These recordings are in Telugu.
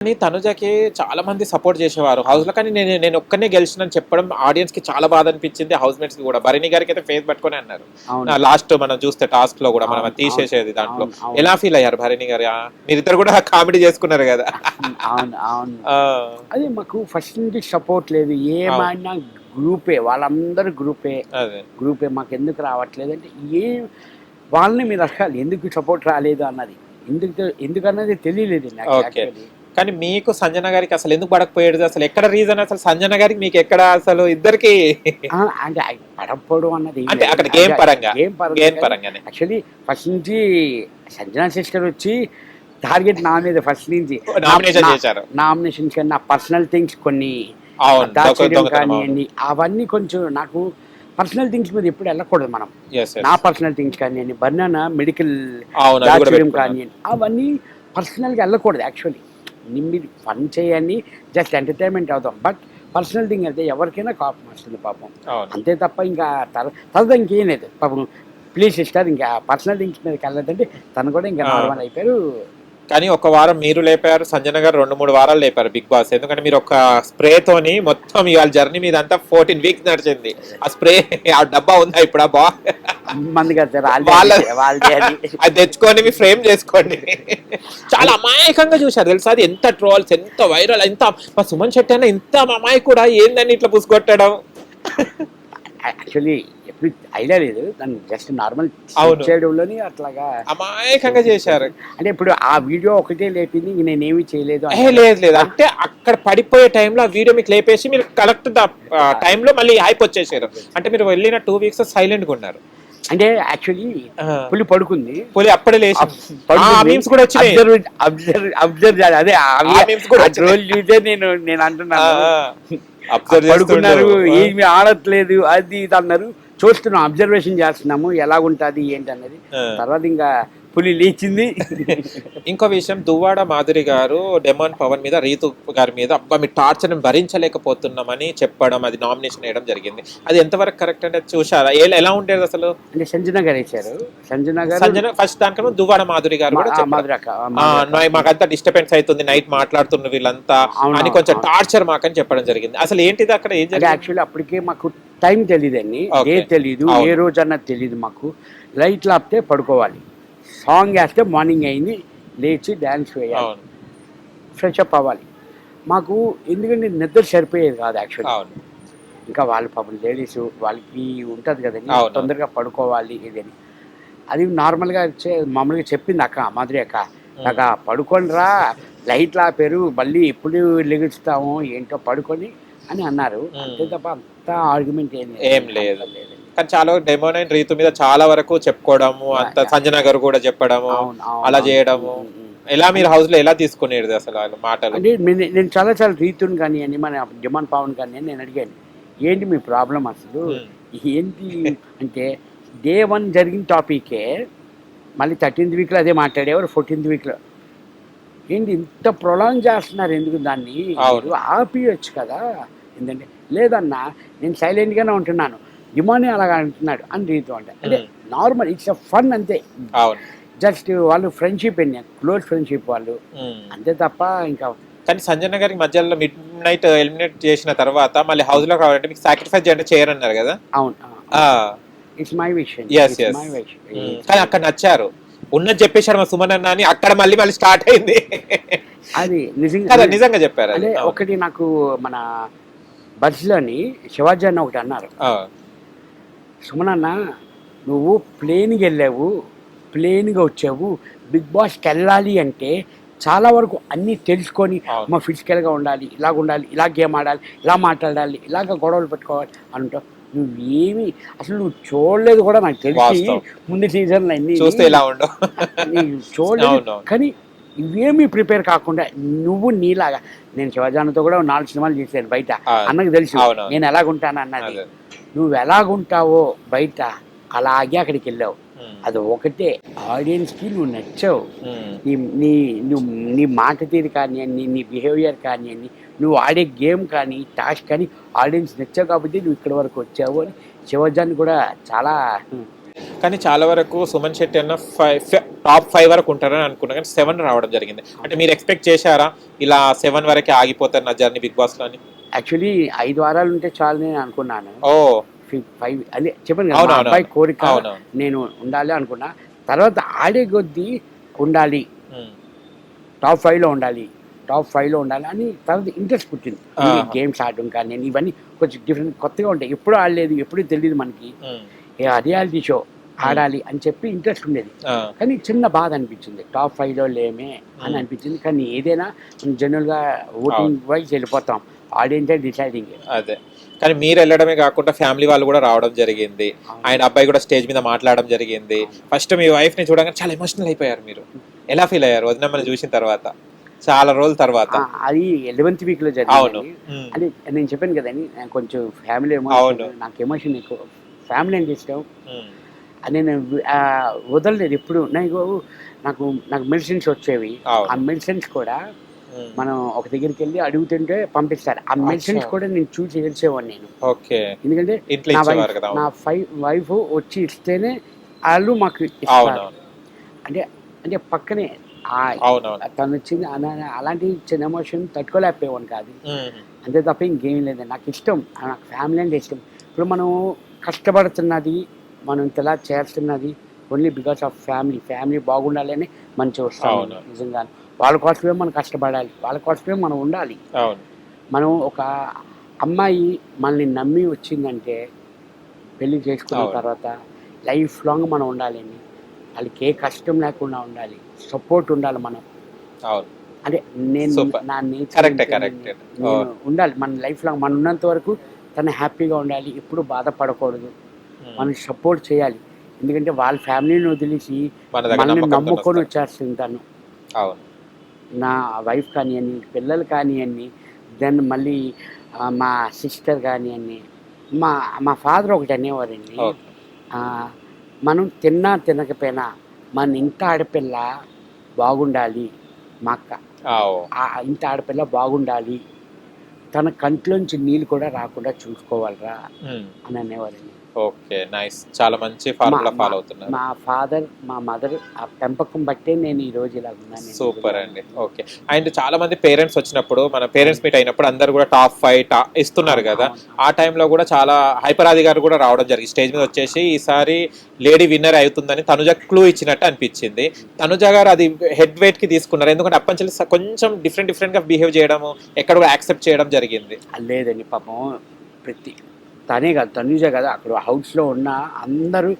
కానీ తనుజకి చాలా మంది సపోర్ట్ చేసేవారు. హౌస్లో కానీ నేను నేను ఒక్కనే గెలిచినని చెప్పడం ఆడియన్స్కి చాలా బాధ అనిపించింది హౌస్ మేట్స్కి కూడా. భరణి గారికి అయితే ఫేస్ పట్టుకొని అన్నారు. లాస్ట్ మనం చూస్తే టాస్క్లో కూడా మనం తీసేసేది దాంట్లో. ఎలా ఫీల్ అయ్యారు భరణి గారు? మీరిద్దరు కూడా కామెడీ చేసుకున్నారు కదా. అవును అవును. ఆ, అదే మాకు ఫస్ట్ నుంచి సపోర్ట్ లేదు. ఏమైనా గ్రూపే వాళ్ళందరూ గ్రూపే గ్రూపే మాకు ఎందుకు రావట్లేదు అంటే ఏ వాళ్ళని మీరు అడగాలి ఎందుకు సపోర్ట్ రాలేదు అన్నది. ఎందుకు ఎందుకన్నది తెలియలేదు నాకు. కానీ మీకు సంజన గారికి అసలు ఎందుకు పడకపోయేది? అసలు ఎక్కడ రీజన్ అసలు సంజన గారికి మీకు ఎక్కడ అసలు ఇద్దరికి? అంటే పడకపోవడం అన్నది అంటే అక్కడ game పరంగా, గేమ్ గేమ్ పరంగానే. యాక్చువల్లీ ఫస్ట్ నుంచి సంజనా సిస్టర్ వచ్చి టార్గెట్ నా మీద ఫస్ట్ నుంచి. నామినేషన్ కానీ నా పర్సనల్ థింగ్స్ కొన్ని దాచేయడం. కానివ్వండి అవన్నీ కొంచెం నాకు పర్సనల్ థింగ్స్ మీద ఎప్పుడు వెళ్ళకూడదు మనం. నా పర్సనల్ థింగ్స్ కానివ్వండి బనానా మెడికల్ అవును అది కూడా దాచేయడం పెట్టుకున్నాను. కానివ్వండి అవన్నీ పర్సనల్గా వెళ్ళకూడదు యాక్చువల్లీ మీరు ఫన్ చేయండి జస్ట్ ఎంటర్టైన్మెంట్ అవుతాం. బట్ పర్సనల్ థింగ్ అయితే ఎవరికైనా కోపం వస్తుంది పాపం. అంతే తప్ప ఇంకా తర- తర్వాత ఇంకేం లేదు. పాపం ప్లీజ్ సిస్టర్ ఇంకా పర్సనల్ థింగ్స్ మీద వెళ్ళదంటే తను కూడా ఇంకా. నార్మల్ అయిపోయారు. కానీ ఒక వారం మీరు లేపారు సంజన గారు రెండు మూడు వారాలు లేపారు బిగ్ బాస్. ఎందుకంటే మీరు ఒక స్ప్రే తోని మొత్తం ఇవాళ జర్నీ మీద అంతా ఫోర్టీన్ వీక్స్ నడిచింది. ఆ స్ప్రే ఆ డబ్బా ఉందా ఇప్పుడు ఆ బా అది. తెచ్చుకొని మీ ఫ్రేమ్ చేసుకోండి. చాలా అమాయకంగా చూశారు తెలుసా అది? ఎంత ట్రోల్స్ ఎంత వైరల్ ఎంత మా సుమన్ శెట్టి అన్న ఇంత అమాయకు కూడా ఏందని ఇట్లా పుసుకొట్టడం యాక్చువల్లీ ఐడియా లేదు. దాన్ని జస్ట్ నార్మల్. చేయడంలోని అట్లాగా అమాయకంగా చేశారు. అంటే ఇప్పుడు ఆ వీడియో ఒకటే లేపింది నేనేమి చేయలేదు లేదు లేదు. అంటే అక్కడ పడిపోయే టైంలో ఆ వీడియో మీకు లేపేసి మీరు కరెక్ట్ టైంలో మళ్ళీ హైప్ వచ్చేసారు. అంటే మీరు వెళ్ళిన టూ వీక్స్ సైలెంట్గా ఉన్నారు. అంటే యాక్చువల్లీ పులి పడుకుంది. పులి అప్పుడే లేచి అబ్జర్వ్ అదే. రోజు చూసే నేను నేను అంటున్నాను. పడుకున్నారు. ఏమి ఆడట్లేదు. అది ఇది అన్నారు. చూస్తున్నాం అబ్జర్వేషన్ చేస్తున్నాము ఎలా ఉంటుంది ఏంటి అన్నది తర్వాత ఇంకా పులి లేచింది. ఇంకో విషయం దువ్వాడ మాధురి గారు డెమాన్ పవన్ మీద రీతు గారి మీద అబ్బా మీ టార్చర్ భరించలేకపోతున్నామని చెప్పడం అది నామినేషన్ వేయడం జరిగింది. అది ఎంతవరకు కరెక్ట్ అంటే చూసారా ఎలా ఉండేది అసలు? అంటే సంజన గారు వేశారు సంజన గారు సంజన ఫస్ట్ దానికన్నా దువ్వాడ మాధురి గారు కూడా మాకంతా డిస్టర్బెన్స్ అవుతుంది నైట్ మాట్లాడుతున్న వీళ్ళంతా అని కొంచెం. టార్చర్ మాకని చెప్పడం జరిగింది. అసలు ఏంటిది అక్కడ? ఏం జరిగింది? యాక్చువల్లీ అప్పటికే మాకు టైం తెలియదండి Okay. ఏ తెలీదు అవును. ఏ రోజు అన్నది తెలియదు మాకు. లైట్లు ఆపితే పడుకోవాలి. సాంగ్ వేస్తే మార్నింగ్ అయింది లేచి డ్యాన్స్ వేయాలి. ఫ్రెష్ అప్ అవ్వాలి. మాకు ఎందుకంటే నిద్ర సరిపోయేది కాదు యాక్చువల్లీ ఇంకా వాళ్ళు పాపం లేడీస్ వాళ్ళకి ఉంటుంది కదండి. తొందరగా పడుకోవాలి ఇదని. అది నార్మల్గా చే- మామూలుగా చెప్పింది అక్క మాధురి అక్క. అక్క పడుకోండి రా లైట్లు ఆపారు మళ్ళీ ఎప్పుడు లెగుస్తాము ఏంటో పడుకొని అని అన్నారు. అంతే తప్ప అంత ఆర్గ్యుమెంట్ ఏం ఏం లేదు. కానీ చాలా డెమోనైన్ రీతు మీద చాలా వరకు చెప్పుకోవడము అంత. సంజన గారు కూడా చెప్పడము అలా. చేయడము. ఎలా మీరు హౌస్లో ఎలా తీసుకునేది అసలు మాటలు? అంటే నేను చాలా చాలా రీతుని కానివ్వండి మన డిమాండ్ పవన్ కానీ నేను అడిగాను. ఏంటి మీ ప్రాబ్లం అసలు? మ్మ్. ఏంటి అంటే డే వన్ జరిగిన టాపికే మళ్ళీ థర్టీన్త్ వీక్లో అదే మాట్లాడేవారు ఫోర్టీన్త్ వీక్లో ఏంటి ఇంత ప్రొలాంగ్ చేస్తున్నారు ఎందుకు దాన్ని? ఆపియొచ్చు కదా. ఏంటంటే లేదన్నా నేను సైలెంట్గానే ఉంటున్నాను. డిమాండ్ అలాగా అంటున్నాడు. అని రీతు అంటే అంటే. నార్మల్ ఇట్స్ అ ఫన్ అంతే. అవును. జస్ట్ వాళ్ళు ఫ్రెండ్షిప్ క్లోజ్ ఫ్రెండ్షిప్ వాళ్ళు. అంతే తప్ప ఇంకా కానీ సంజన గారికి మధ్యలో మిడ్ నైట్ ఎలిమినేట్ చేసిన తర్వాత మళ్ళీ హౌస్లో కావాలంటే మీకు సాక్రిఫైస్ చేయండి చేయరన్నారు కదా? అవును. ఆ, ఇట్స్ మై. ఉమ్. కానీ అక్కడ నచ్చారు. ఉన్నది చెప్పేశారు మా సుమన్ అన్న అని అక్కడ మళ్ళీ మళ్ళీ స్టార్ట్ అయింది. అది నిజంగా నిజంగా చెప్పారు అది. ఒకటి నాకు మన బస్సులోని శివాజీ అన్న ఒకటి అన్నారు. సుమనన్న నువ్వు ప్లేన్కి వెళ్ళావు ప్లేన్గా వచ్చావు బిగ్ బాస్కి వెళ్ళాలి అంటే చాలా వరకు అన్నీ తెలుసుకొని. మా ఫిజికల్గా ఉండాలి ఇలాగ ఉండాలి ఇలా గేమ్ ఆడాలి ఇలా మాట్లాడాలి ఇలాగ గొడవలు పెట్టుకోవాలి అంటావు నువ్వేమి అసలు నువ్వు చూడలేదు కూడా నాకు తెలిసి. ముందు సీజన్లు అన్ని చూస్తే ఇలా ఉండవు చూడలేదు. కానీ ఇవేమీ ప్రిపేర్ కాకుండా నువ్వు నీలాగా నేను శివజానతో కూడా నాలుగు సినిమాలు చేశాను బయట అన్నకు తెలుసు. నేను ఎలాగుంటాను అన్నది. నువ్వు ఎలాగుంటావో బయట అలాగే అక్కడికి వెళ్ళావు. అది ఒకటే. ఆడియన్స్కి నువ్వు నచ్చావు. నీ నీ నువ్వు నీ మాట తీరు కానివ్వండి నీ బిహేవియర్ కానివ్వండి నువ్వు ఆడే గేమ్ కానీ టాస్క్ కానీ ఆడియన్స్ నచ్చావు కాబట్టి నువ్వు ఇక్కడి వరకు వచ్చావు అని శివజాన్ కూడా చాలా కానీ చాలా వరకు సుమన్ శెట్టి అన్న ఫైవ్ టాప్ ఫైవ్ వరకు ఉంటారని అనుకున్నా కానీ సెవెన్ రావడం జరిగింది. అంటే మీరు ఎక్స్పెక్ట్ చేశారా? ఇలా సెవెన్ వరకే ఆగిపోతారు నా జర్నీ బిగ్ బాస్లో అని? యాక్చువల్లీ ఐదు వారాలు ఉంటే చాలు నేను అనుకున్నాను. ఓ. ఫైవ్ అదే చెప్పాను కదా మా అబ్బాయి కోరిక. నేను ఉండాలి అనుకున్నా. తర్వాత ఆడే కొద్దీ ఉండాలి. ఉమ్, టాప్ ఫైవ్లో ఉండాలి. టాప్ ఫైవ్లో ఉండాలి అని తర్వాత ఇంట్రెస్ట్ పుట్టింది. గేమ్స్ ఆడడం కానీ ఇవన్నీ కొంచెం డిఫరెంట్ కొత్తగా ఉంటాయి. ఎప్పుడు ఆడలేదు ఎప్పుడు తెలియదు మనకి. ఉమ్, ఏ రియాలిటీ షో ఆడాలి అని చెప్పి ఇంట్రెస్ట్ ఉండేది. ఆ, కానీ చిన్న బాధ అనిపించింది. టాప్ ఫైవ్లో లేమే అని. అనిపించింది. కానీ ఏదైనా మనం జనరల్గా ఓటింగ్ వైజ్ వెళ్ళిపోతాం. ఆడియన్సే డిసైడింగ్ అదే. కానీ మీరు వెళ్ళడమే కాకుండా ఫ్యామిలీ వాళ్ళు కూడా రావడం జరిగింది. ఆయన అబ్బాయి కూడా స్టేజ్ మీద మాట్లాడడం జరిగింది. ఫస్ట్ మీ వైఫ్ని చూడగానే చాలా ఎమోషనల్ అయిపోయారు మీరు. ఎలా ఫీల్ అయ్యారు? వదినమ్మని చూసిన తర్వాత? చాలా రోజుల తర్వాత? అది ఎలెవెంత్ వీక్లో అవును. అది నేను చెప్పాను కదండి కొంచెం ఫ్యామిలీ అవును. నాకు ఎమోషన్ ఎక్కువ. ఫ్యామిలీ అంటే ఇష్టం. నేను వదలలేదు ఎప్పుడు. నాకు నాకు మెడిసిన్స్ వచ్చేవి. ఆ మెడిసిన్స్ కూడా మనం ఒక దగ్గరికి వెళ్ళి అడుగుతుంటే పంపిస్తారు. ఆ మెడిసిన్స్. కూడా నేను చూసి ఏడ్చేవాడిని నేను. ఓకే. ఎందుకంటే నా వైఫ్ నా వైఫ్ వచ్చి ఇస్తేనే వాళ్ళు మాకు ఇస్తారు. అంటే అంటే పక్కనే తను వచ్చింది అలా- అలాంటి చిన్న ఎమోషన్ తట్టుకోలేకపోయేవాడిని కాదు. ఉమ్, అంతే తప్ప ఇంకేం లేదు. నాకు ఇష్టం. నాకు ఫ్యామిలీ అంటే ఇష్టం. ఇప్పుడు మనం కష్టపడుతున్నది మనం ఇంతలా చేస్తున్నది only because of family family బాగుండాలని మనం చూస్తాం అవును. నిజంగా వాళ్ళ కోసమే మనం కష్టపడాలి. వాళ్ళ కోసమే మనం ఉండాలి. మనం ఒక అమ్మాయి మనల్ని నమ్మి వచ్చిందంటే పెళ్ళి చేసుకున్న. తర్వాత లైఫ్ లాంగ్ మనం ఉండాలని వాళ్ళకి ఏ కష్టం లేకుండా ఉండాలి. సపోర్ట్ ఉండాలి మనం. అంటే నేను. నా నేచర్. ఉండాలి. మన లైఫ్ లాంగ్ మనం ఉన్నంత వరకు తను హ్యాపీగా ఉండాలి. ఎప్పుడు బాధపడకూడదు. మనం సపోర్ట్ చేయాలి. ఎందుకంటే వాళ్ళ ఫ్యామిలీని వదిలేసి మనల్ని నమ్ముకొని. వచ్చేస్తుంది తను. అవును. నా వైఫ్ కానివ్వండి పిల్లలు కానివ్వండి దెన్ మళ్ళీ మా సిస్టర్ కానివ్వండి మా మా ఫాదర్ ఒకటి అనేవారండి. మనం తిన్నా తినకపోయినా మన ఇంటి ఆడపిల్ల బాగుండాలి మా అక్క. ఇంటి ఆడపిల్ల బాగుండాలి తన కంట్లోంచి నీళ్ళు కూడా రాకుండా చూసుకోవాలిరా అని అనేవారండి. Okay nice. చాలా మంచి ఫార్ములా ఫాలో అవుతున్నారు. మా ఫాదర్ మా మదర్ ఆ పెంపకం బట్టే నేను ఈ రోజు ఇలా ఉన్నాను. సూపర్ అండి. ఓకే. అండ్ చాలా మంది పేరెంట్స్ వచ్చినప్పుడు మన పేరెంట్స్ మీట్ అయినప్పుడు అందరు కూడా టాప్ ఫైవ్ ఇస్తున్నారు కదా. ఆ టైంలో కూడా చాలా హైపరాది గారు కూడా రావడం జరిగింది. స్టేజ్ మీద వచ్చేసి ఈసారి లేడీ విన్నర్ అవుతుందని తనుజ క్లూ ఇచ్చినట్టు అనిపించింది. తనుజ గారు అది హెడ్ వెయిట్కి తీసుకున్నారు. ఎందుకంటే అప్పంచెల్లి స- కొంచెం డిఫరెంట్ డిఫరెంట్గా బిహేవ్ చేయడము ఎక్కడ కూడా యాక్సెప్ట్ చేయడం జరిగింది. లేదండి పాపం ప్రతి తనే కాదు తనుజే కదా అక్కడ హౌస్లో ఉన్న అందరూ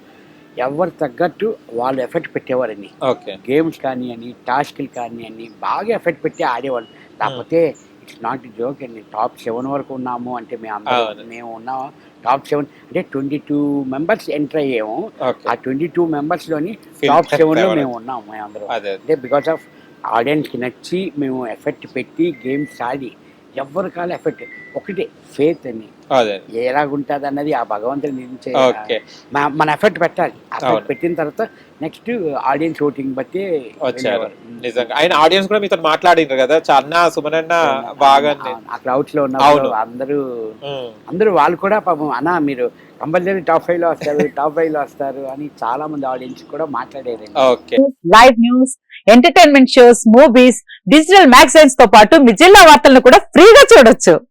ఎవరు తగ్గట్టు వాళ్ళు ఎఫెక్ట్ పెట్టేవారండి ఓకే. గేమ్స్ కానివ్వండి టాస్క్లు కానివ్వండి బాగా ఎఫెక్ట్ పెట్టి ఆడేవాళ్ళు. కాకపోతే ఇట్స్ నాట్ జోక్ అండి టాప్ సెవెన్ వరకు ఉన్నాము అంటే మేము. మేము ఉన్నాము టాప్ సెవెన్ అంటే ట్వంటీ టూ మెంబర్స్ ఎంటర్ అయ్యాము. ఆ ట్వంటీ టూ మెంబర్స్లోని టాప్ సెవెన్లో? మేము ఉన్నాము మేము అందరం. అదే అంటే బికాస్ ఆఫ్ ఆడియన్స్కి నచ్చి మేము ఎఫెక్ట్ పెట్టి గేమ్స్ ఆడి ఎవరి కాల ఎఫెక్ట్ ఒకటే ఫేత్ అని. అదే. ఎలాగుంటుంది అన్నది ఆ భగవంతుని మా- మన ఎఫెక్ట్ పెట్టాలి. పెట్టిన తర్వాత నెక్స్ట్ ఆడియన్స్ ఓటింగ్ బట్టి వచ్చారు. నిజంగా. ఆయన ఆడియన్స్ కూడా మీతో మాట్లాడినారు కదా? చా- అన్న సుమనన్న బాగా ఆ క్రౌడ్స్లో. ఉన్నప్పుడు అందరూ అందరూ వాళ్ళు కూడా పాపం అన్న మీరు కంపల్సరీ టాప్ ఫైవ్లో వస్తారు టాప్ ఫైవ్లో వస్తారు అని చాలా మంది ఆడియన్స్ కూడా మాట్లాడేది. Okay. Live news entertainment shows movies digital మ్యాగజైన్స్తో పాటు మీ జిల్లా వార్తలను కూడా ఫ్రీగా చూడొచ్చు.